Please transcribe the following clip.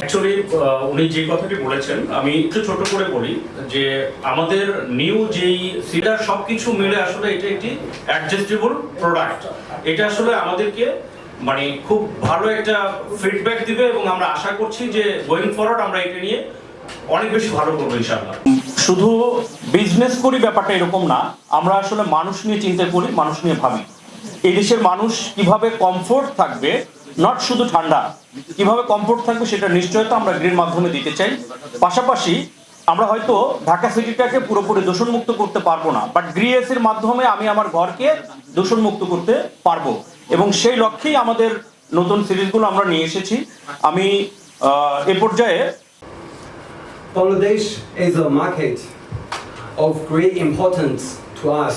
Actually উনি যে কথাটি বলেছেন, আমি একটু ছোট করে বলি যে আমাদের নিউ যেই সিটার সবকিছু মিলে আসলে এটা একটি অ্যাডজাস্টেবল প্রোডাক্ট এটা আসলে আমাদেরকে মানে খুব ভালো একটা ফিডব্যাক দিবে এবং আমরা আশা করছি যে গোয়িং ফরওয়ার্ড আমরা এটা নিয়ে অনেক বেশি ভালো করব, ইনশাআল্লাহ। শুধু বিজনেস করি ব্যাপারটা এরকম না, আমরা আসলে মানুষ নিয়ে চিন্তা করি, মানুষ নিয়ে ভাবি। এই দেশের মানুষ কীভাবে কমফোর্ট থাকবে নট শুধু ঠান্ডা, কীভাবে কমফোর্ট থাকবে সেটা নিশ্চয়তা আমরা গ্রিন মাধ্যমে দিতে চাই। পাশাপাশি আমরা হয়তো ঢাকা সিটিটাকে পুরোপুরি দূষণ মুক্ত করতে পারব না বাট গ্রিএসের মাধ্যমে আমি আমার ঘরকে দূষণ মুক্ত করতে পারব। এবং সেই লক্ষ্যেই আমাদের নতুন সিরিজগুলো আমরা নিয়ে এসেছি। আমি এ পর্যায়ে Bangladesh is a market of great importance to us.